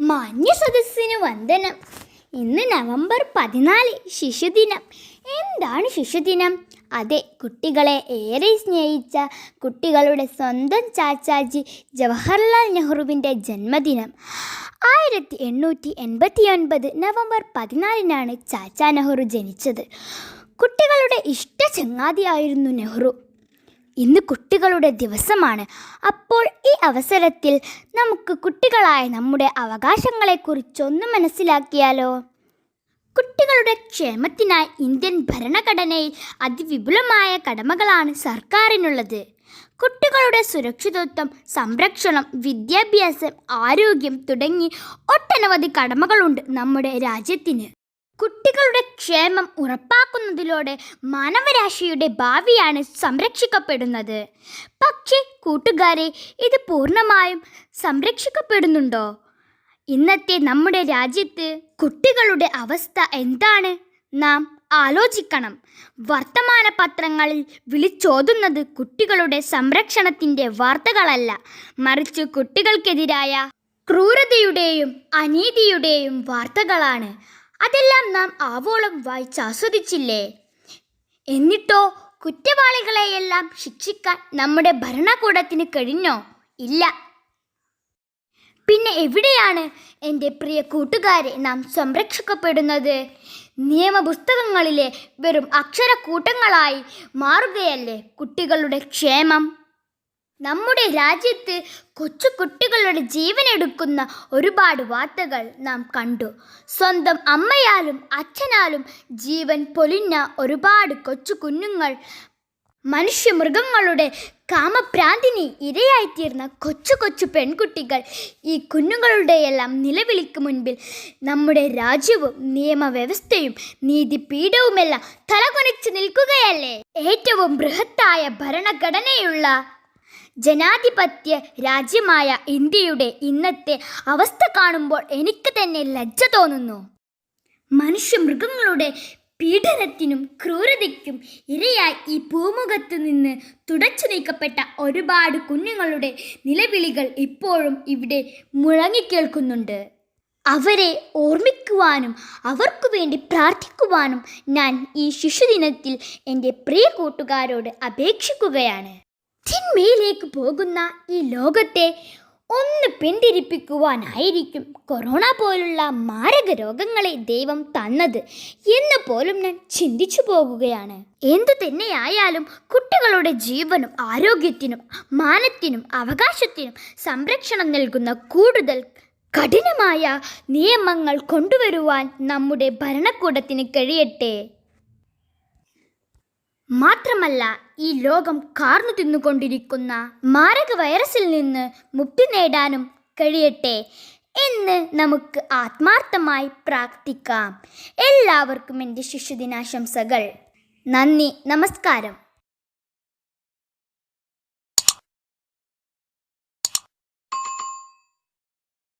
മാന്യ സദസ്സിന് വന്ദനം. ഇന്ന് നവംബർ പതിനാല് ശിശുദിനം. എന്താണ് ശിശുദിനം? അതെ കുട്ടികളെ ഏറെ സ്നേഹിച്ച കുട്ടികളുടെ സ്വന്തം ചാച്ചാജി ജവഹർലാൽ നെഹ്റുവിന്റെ ജന്മദിനം. ആയിരത്തി എണ്ണൂറ്റി എൺപത്തി ഒൻപത് നവംബർ പതിനാലിനാണ് ചാച്ചാ നെഹ്റു ജനിച്ചത്. കുട്ടികളുടെ ഇഷ്ട ചങ്ങാതിയായിരുന്നു നെഹ്റു. ഇന്ന് കുട്ടികളുടെ ദിവസമാണ്. അപ്പോൾ ഈ അവസരത്തിൽ നമുക്ക് കുട്ടികളായ നമ്മുടെ അവകാശങ്ങളെക്കുറിച്ചൊന്ന് മനസ്സിലാക്കിയാലോ? കുട്ടികളുടെ ക്ഷേമത്തിനായി ഇന്ത്യൻ ഭരണഘടനയിൽ അതിവിപുലമായ കടമകളാണ് സർക്കാരിനുള്ളത്. കുട്ടികളുടെ സുരക്ഷിതത്വം സംരക്ഷണം വിദ്യാഭ്യാസം ആരോഗ്യം തുടങ്ങി ഒട്ടനവധി കടമകളുണ്ട് നമ്മുടെ രാജ്യത്തിന്. കുട്ടികളുടെ ക്ഷേമം ഉറപ്പാക്കുന്നതിലൂടെ മാനവരാശിയുടെ ഭാവിയാണ് സംരക്ഷിക്കപ്പെടുന്നത്. പക്ഷേ കൂട്ടുകാരെ ഇത് പൂർണമായും സംരക്ഷിക്കപ്പെടുന്നുണ്ടോ? ഇന്നത്തെ നമ്മുടെ രാജ്യത്ത് കുട്ടികളുടെ അവസ്ഥ എന്താണ്? നാം ആലോചിക്കണം. വർത്തമാന പത്രങ്ങളിൽ വിളിച്ചോതുന്നത് കുട്ടികളുടെ സംരക്ഷണത്തിന്റെ വാർത്തകളല്ല. മറിച്ച് കുട്ടികൾക്കെതിരായ ക്രൂരതയുടെയും അനീതിയുടെയും വാർത്തകളാണ്. അതെല്ലാം നാം ആവോളം വായിച്ചാസ്വദിച്ചില്ലേ എന്നിട്ടോ കുറ്റവാളികളെയെല്ലാം ശിക്ഷിക്കാൻ നമ്മുടെ ഭരണകൂടത്തിന് കഴിഞ്ഞോ? ഇല്ല. പിന്നെ എവിടെയാണ് എന്റെ പ്രിയ കൂട്ടുകാരെ നാം സംരക്ഷിക്കപ്പെടുന്നത്? നിയമപുസ്തകങ്ങളിലെ വെറും അക്ഷരക്കൂട്ടങ്ങളായി മാറുകയല്ലേ കുട്ടികളുടെ ക്ഷേമം? നമ്മുടെ രാജ്യത്ത് കൊച്ചു കുട്ടികളുടെ ജീവനെടുക്കുന്ന ഒരുപാട് വാർത്തകൾ നാം കണ്ടു. സ്വന്തം അമ്മയാലും അച്ഛനാലും ജീവൻ പൊലിഞ്ഞ ഒരുപാട് കൊച്ചു കുഞ്ഞുങ്ങൾ മനുഷ്യമൃഗങ്ങളുടെ കാമഭ്രാന്തിന് ഇരയായിത്തീർന്ന കൊച്ചു കൊച്ചു പെൺകുട്ടികൾ ഈ കുഞ്ഞുങ്ങളുടെയെല്ലാം നിലവിളിക്ക് മുൻപിൽ നമ്മുടെ രാജ്യവും നിയമവ്യവസ്ഥയും നീതിപീഠവുമെല്ലാം തലകുനിച്ച് നിൽക്കുകയല്ലേ? ഏറ്റവും ബൃഹത്തായ ഭരണഘടനയുള്ള ജനാധിപത്യ രാജ്യമായ ഇന്ത്യയുടെ ഇന്നത്തെ അവസ്ഥ കാണുമ്പോൾ എനിക്ക് തന്നെ ലജ്ജ തോന്നുന്നു. മനുഷ്യ മൃഗങ്ങളുടെ പീഡനത്തിനും ക്രൂരതയ്ക്കും ഇരയായി ഈ ഭൂമുഖത്ത് നിന്ന് തുടച്ചു നീക്കപ്പെട്ട ഒരുപാട് കുഞ്ഞുങ്ങളുടെ നിലവിളികൾ ഇപ്പോഴും ഇവിടെ മുഴങ്ങിക്കേൾക്കുന്നുണ്ട് അവരെ ഓർമ്മിക്കുവാനും അവർക്കു വേണ്ടി പ്രാർത്ഥിക്കുവാനും ഞാൻ ഈ ശിശുദിനത്തിൽ എന്റെ പ്രിയ കൂട്ടുകാരോട് അപേക്ഷിക്കുകയാണ്. തിന്മയിലേക്ക് പോകുന്ന ഈ ലോകത്തെ ഒന്ന് പിന്തിരിപ്പിക്കുവാനായിരിക്കും കൊറോണ പോലുള്ള മാരക രോഗങ്ങളെ ദൈവം തന്നത് എന്ന് പോലും ഞാൻ ചിന്തിച്ചു പോകുകയാണ്. എന്തു തന്നെയായാലും കുട്ടികളുടെ ജീവനും ആരോഗ്യത്തിനും മാനത്തിനും അവകാശത്തിനും സംരക്ഷണം നൽകുന്ന കൂടുതൽ കഠിനമായ നിയമങ്ങൾ കൊണ്ടുവരുവാൻ നമ്മുടെ ഭരണകൂടത്തിന് കഴിയട്ടെ. മാത്രമല്ല ഈ ലോകം കാർന്നു തിന്നുകൊണ്ടിരിക്കുന്ന മാരക വൈറസിൽ നിന്ന് മുക്തി നേടാനും കഴിയട്ടെ എന്ന് നമുക്ക് ആത്മാർത്ഥമായി പ്രാർത്ഥിക്കാം. എല്ലാവർക്കും എന്റെ ശിശുദിനാശംസകൾ. നന്ദി നമസ്കാരം.